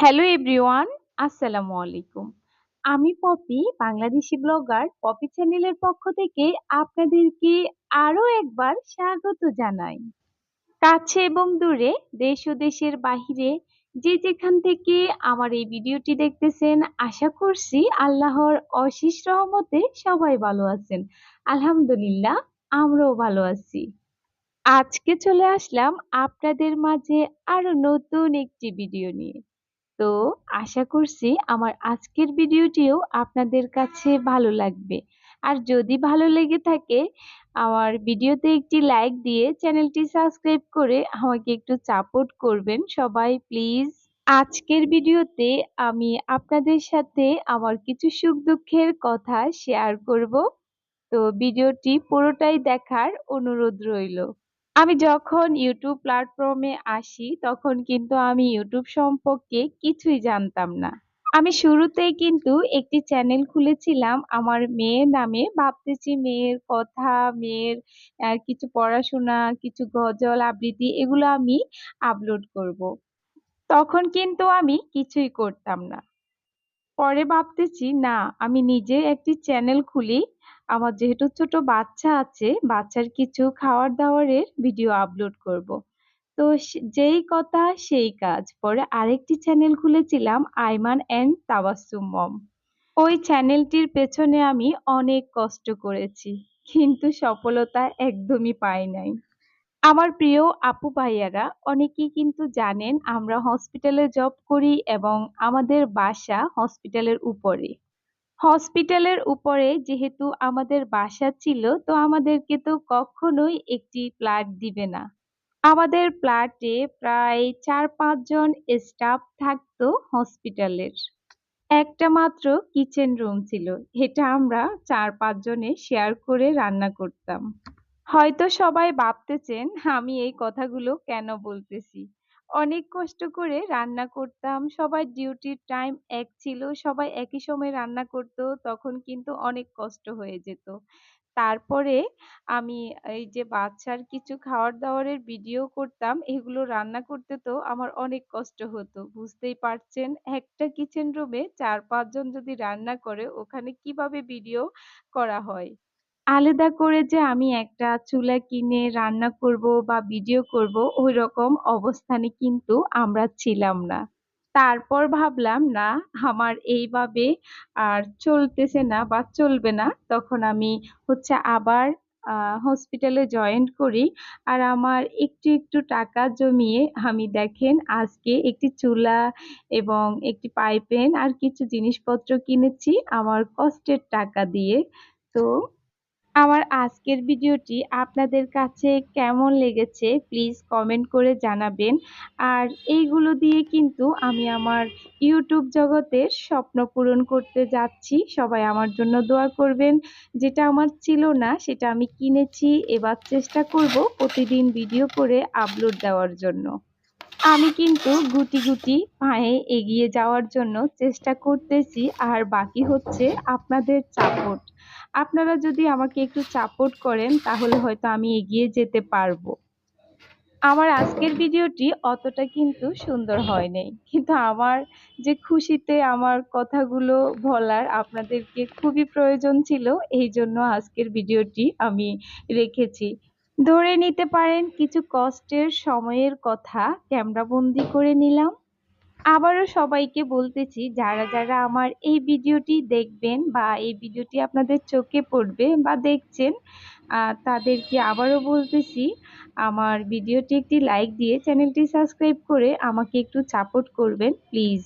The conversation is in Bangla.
হ্যালো এভরিওয়ান আসসালামু আলাইকুম আমি পপি, বাংলাদেশি ব্লগার, পপি চ্যানেলের পক্ষ থেকে আপনাদেরকে আরও একবার স্বাগত জানাই। কাছে এবং দূরে, দেশ ও দেশের বাহিরে যে যেখান থেকে আমার এই ভিডিওটি দেখতেছেন, আশা করছি আল্লাহর অশেষ রহমতে সবাই ভালো আছেন। আলহামদুলিল্লাহ, আমরাও ভালো আছি। আজকে চলে আসলাম আপনাদের মাঝে আরও নতুন একটি ভিডিও নিয়ে। তো আশা করছি আমার আজকের ভিডিওটিও আপনাদের কাছে ভালো লাগবে। আর যদি ভালো লেগে থাকে, আমার ভিডিওতে একটি লাইক দিয়ে চ্যানেলটি সাবস্ক্রাইব করে আমাকে একটু সাপোর্ট করবেন সবাই, প্লিজ। আজকের ভিডিওতে আমি আপনাদের সাথে আমার কিছু সুখ দুঃখের কথা শেয়ার করব। তো ভিডিওটি পুরোটাই দেখার অনুরোধ রইল। আমি যখন ইউটিউব প্ল্যাটফর্মে আসি, তখন কিন্তু আমি ইউটিউব সম্পর্কে কিছুই জানতাম না। আমি শুরুতেই কিন্তু একটি চ্যানেল খুলেছিলাম, আমার মেয়ের নামে। ভাবতেছি মেয়ের কথা, মেয়ের কিছু পড়াশোনা, কিছু গজল, আবৃত্তি, এগুলো আমি আপলোড করব। তখন কিন্তু আমি কিছুই করতাম না। পরে ভাবতেছি, না, আমি নিজে একটি চ্যানেল খুলি। আমার যেহেতু ছোট বাচ্চা আছে, বাচ্চার কিছু খাওয়ার দাওয়ারের ভিডিও আপলোড করব। তো যেই কথা সেই কাজ। পরে আরেকটি চ্যানেল খুলেছিলাম, আইমান অ্যান্ড তাবাসুম মম। ওই চ্যানেলটির পেছনে আমি অনেক কষ্ট করেছি, কিন্তু সফলতা একদমই পাই নাই। আমার প্রিয় আপু ভাইয়ারা, অনেকেই কিন্তু জানেন আমরা হসপিটালে জব করি এবং আমাদের বাসা হসপিটালের উপরে। হসপিটালের উপরে যেহেতু আমাদের বাসা ছিল, তো আমাদেরকে তো কখনোই একটি ফ্ল্যাট দিবে না। আমাদের ফ্ল্যাটে প্রায় চার পাঁচজন স্টাফ থাকতো হসপিটালের একটা মাত্র কিচেন রুম ছিল, এটা আমরা চার পাঁচজনে শেয়ার করে রান্না করতাম। হয়তো সবাই ভাবতেছেন, আমি এই কথাগুলো কেন বলতেছি? অনেক কষ্ট করে রান্না করতাম। সবার ডিউটির টাইম এক ছিল, সবাই একই সময় রান্না করত, তখন কিন্তু অনেক কষ্ট হয়ে যেত। তারপরে আমি এই যে বাচ্চার কিছু খাওয়ার দাওয়ারের ভিডিও করতাম, এগুলো রান্না করতে তো আমার অনেক কষ্ট হতো। বুঝতেই পারছেন, একটা কিচেন রুমে চার পাঁচজন যদি রান্না করে, ওখানে কীভাবে ভিডিও করা হয়? আলাদা করে যে আমি একটা চুলা কিনে রান্না করব বা ভিডিও করব ওই রকম অবস্থানে কিন্তু আমরা ছিলাম না। তারপর ভাবলাম, না, আমার এইভাবে আর চলতেছে না বা চলবে না। তখন আমি হচ্ছে আবার হসপিটালে জয়েন করি আর আমার একটু একটু টাকা জমিয়ে আমি দেখেন আজকে একটি চুলা এবং একটি পাইপেন আর কিছু জিনিসপত্র কিনেছি আমার কষ্টের টাকা দিয়ে। তো আমার আজকের ভিডিওটি আপনাদের কাছে কেমন লেগেছে প্লিজ কমেন্ট করে জানাবেন। আর এইগুলো দিয়ে কিন্তু আমি আমার ইউটিউব জগতের স্বপ্ন পূরণ করতে যাচ্ছি। সবাই আমার জন্য দোয়া করবেন। যেটা আমার ছিল না, সেটা আমি কিনেছি, এবার চেষ্টা করব প্রতিদিন ভিডিও করে আপলোড দেওয়ার জন্য। আমি কিন্তু গুটি গুটি পায়ে এগিয়ে যাওয়ার জন্য চেষ্টা করতেছি, আর বাকি হচ্ছে আপনাদের সাপোর্ট আপনারা যদি আমাকে একটু সাপোর্ট করেন, তাহলে হয়তো আমি এগিয়ে যেতে পারব। আমার আজকের ভিডিওটি অতটা কিন্তু সুন্দর হয় নাই কিন্তু আমার যে খুশিতে আমার কথাগুলো বলার আপনাদেরকে খুবই প্রয়োজন ছিল, এই জন্য আজকের ভিডিওটি আমি রেখেছি। ধরে নিতে পারেন কিছু কষ্টের সময়ের কথা ক্যামেরাবন্দি করে নিলাম। আবারও সবাইকে বলতেছি, যারা যারা আমার এই ভিডিওটি দেখবেন বা এই ভিডিওটি আপনাদের চোখে পড়বে বা দেখছেন তাদেরকে আবারও বলতেছি, আমার ভিডিওটি একটি লাইক দিয়ে চ্যানেলটি সাবস্ক্রাইব করে আমাকে একটু সাপোর্ট করবেন প্লিজ